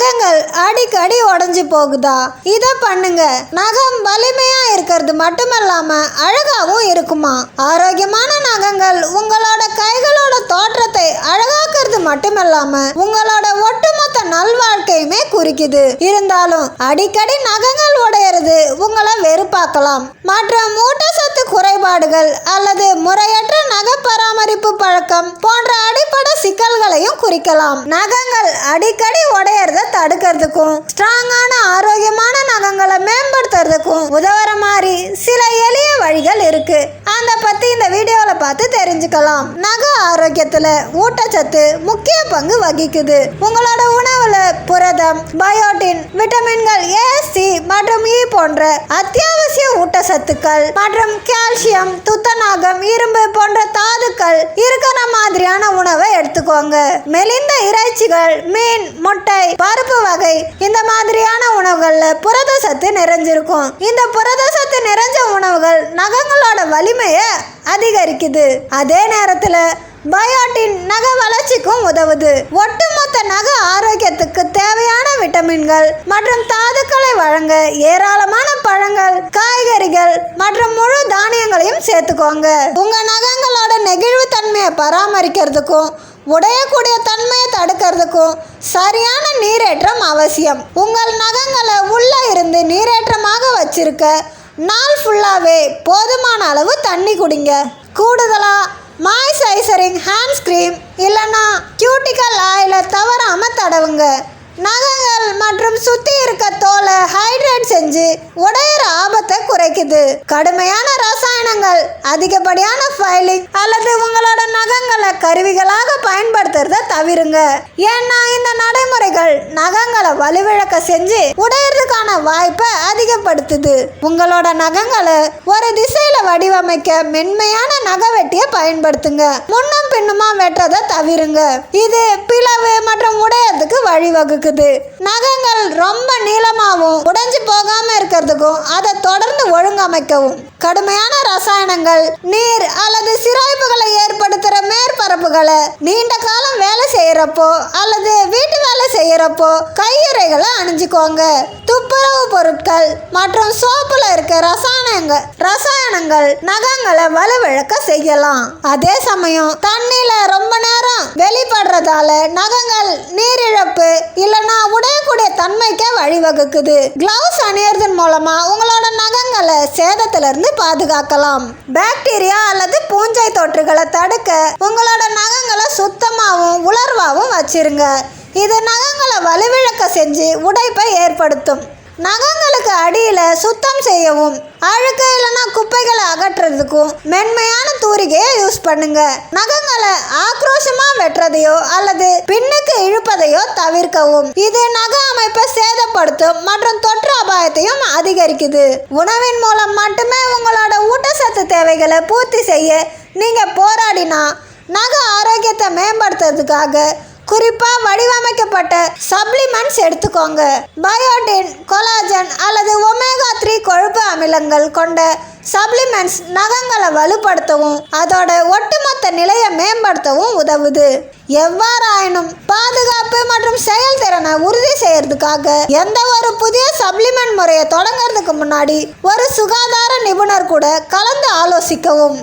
நகங்கள் அடிக்கடி உடஞ்சி போகுதா? இதை பண்ணுங்க. நகம் வலிமையா இருக்கிறது மட்டுமல்லாம அழகாவும் இருக்குமா? ஆரோக்கியமான நகங்கள் உங்களோட கைகளோட தோற்றத்தை அழகாக்குறது மட்டுமல்லாம உங்களோட ஒட்டுமொத்த நல்வாழ்க்கையுமே குறிக்குது. இருந்தாலும் அடிக்கடி நகங்கள் உடையிறது உங்களை வெறுப்பாக்கலாம். மற்ற ஊட்டச்சத்து குறைபாடுகள் அல்லது முறையற்ற நக பராமரிப்பு பழக்கம் போன்ற அடிப்படை சிக்கல்களையும் குறிக்கலாம். நகங்கள் அடிக்கடி உடையறத தடுக்கிறதுக்கும் ஸ்ட்ராங்கான ஆரோக்கியமான நகங்களை மேம்படுத்துறதுக்கும் உதவுற மாதிரி சில எளிய வழிகள் இருக்கு. அந்த பத்தி இந்த வீடியோல பார்த்து தெரிஞ்சுக்கலாம். நக ஆரோக்கியத்துல ஊட்டச்சத்து முக்கிய பங்கு வகிக்குது. உங்களோட உணவுல புரதம் பயோட்டின் விட்டமின்கள் ஏ சி மற்றும் இ போன்ற அத்தியாவசிய ஊட்டச்சத்துக்கள் மற்றும் கால்சியம் துத்தநாகம் இரும்பு போன்ற தாதுக்கள் இருக்கிற மாதிரியான உணவை எடுத்துக்கோங்க. மெலிந்த இறைச்சிகள் மீன் முட்டை பருப்பு வகை இந்த மாதிரியான உணவுகள்ல புரத சத்து நிறைஞ்சிருக்கும். இந்த புரத சத்து நிறைஞ்ச உணவுகள் நகங்களோட வலிமையை அதிகரிக்குது. அதே நேரத்துல பயோட்டின் நக வளர்ச்சிக்கும் உதவுது. ஒட்டுமொத்த நக ஆரோக்கியத்துக்கு தேவையான விட்டமின்கள் மற்றும் தாதுக்களை வழங்க ஏராளமான பழங்கள் காய்கறிகள் மற்றும் முழு தானியங்களையும் சேர்த்துக்கோங்க. உங்க நகங்களோட நெகிழ்வு தன்மையை பராமரிக்கிறதுக்கும் உடையக்கூடிய தன்மையை தடுக்கிறதுக்கும் சரியான நீரேற்றம் அவசியம். உங்கள் நகங்களை உள்ளே இருந்து நீரேற்றமாக வச்சிருக்க நாள் ஃபுல்லாகவே போதுமான அளவு தண்ணி குடிங்க. கூடுதலாக மாய்ஸ்சரைசரிங் ஹேண்ட் க்ரீம் இல்லைன்னா கியூட்டிக்கல் ஆயிலை தவறாமல் தடவுங்க. நகங்கள் மற்றும் சுத்தி இருக்க தோலை ஹைட்ரேட் செஞ்சு உடையிற ஆபத்தை குறைக்குது. கடுமையான ரசாயனங்கள் அதிகப்படியான ஃபைலிங் அல்லது உங்களோட நகங்களை கருவிகளாக பயன்படுத்துறத தவிருங்க. ஏன்னா இந்த நடைமுறைகள் நகங்களை வலுவிழக்க செஞ்சு உடையறதுக்கான வாய்ப்பை அதிகப்படுத்துது உங்களோட நகங்களை ஒரு திசையில வடிவமைக்க மென்மையான நகவெட்டியை பயன்படுத்துங்க. முன்னும் பின்னுமா வெட்டுறதை தவிருங்க. இது பிளவு மற்றும் உடையறதுக்கு வழிவகுக்குது. நகங்கள் ரொம்ப நீளமாகவும் உடைஞ்சு போகாம இருக்கிறதுக்கும் அதை தொடர்ந்து ஒழுங்கமைக்கவும். கடுமையான ரசாயனங்கள் நீர் அல்லது சிராய்ப்புகளை ஏற்படுத்துகிற மேற்பரப்புகளை நீண்ட காலம் வேலை செய்யறப்போ அல்லது வீட்டு வேலை செய்யறப்போ கையுறைகளை அணிஞ்சுக்கோங்க. துப்புரவு பொருட்கள் மற்றும் சோப்புல இருக்க ரசாயனங்கள் ரசாயனங்கள் நகங்களை வலுவிழக்க செய்யலாம். அதே சமயம் தண்ணியில ரொம்ப நேரம் வெளிப்படுறதால நகங்கள் நீரிழப்பு இல்லைன்னா உடையக்கூடிய தன்மைக்கே வழிவகுக்குது. கிளவுஸ் அணியறதன் மூலமா உங்களோட நகங்களை சேதத்திலிருந்து பாதுகாக்கலாம். பாக்டீரியா அல்லது பூஞ்சை தொற்றுகளை தடுக்க உங்களோட நகங்களை சுத்தமாகவும் உலர்வாகவும் வச்சிருங்க. இது நகங்களை வலுவிழக்க செஞ்சு உடைப்பை ஏற்படுத்தும். நகங்களுக்கு அடியில் சுத்தம் செய்யவும் அழுக்கு இல்லைன்னா குப்பைகளை அகற்றுறதுக்கும் மென்மையான தூரிகையை யூஸ் பண்ணுங்க. நகங்களை ஆக்ரோஷமாக வெட்டுறதையோ அல்லது பின்னுக்கு இழுப்பதையோ தவிர்க்கவும். இது நக அமைப்பை சேதப்படுத்தும் மற்றும் தொற்று அபாயத்தையும் அதிகரிக்குது. உணவின் மூலம் மட்டுமே உங்களோட ஊட்டச்சத்து தேவைகளை பூர்த்தி செய்ய நீங்கள் போராடினா நக ஆரோக்கியத்தை மேம்படுத்துறதுக்காக குறிப்பாக வடிவமைக்கப்பட்ட சப்ளிமெண்ட்ஸ் எடுத்துக்கோங்க. பயோட்டின் கொலாஜன் அல்லது ஒமேகா த்ரீ கொழுப்பு அமிலங்கள் கொண்ட சப்ளிமெண்ட்ஸ் நகங்களை வலுப்படுத்தவும் அதோட ஒட்டுமொத்த நிலையை மேம்படுத்தவும் உதவுது. எவ்வாறாயினும் பாதுகாப்பு மற்றும் செயல்திறனை உறுதி செய்யறதுக்காக எந்த ஒரு புதிய சப்ளிமெண்ட் முறையை தொடங்குறதுக்கு முன்னாடி ஒரு சுகாதார நிபுணர் கூட கலந்து ஆலோசிக்கவும்.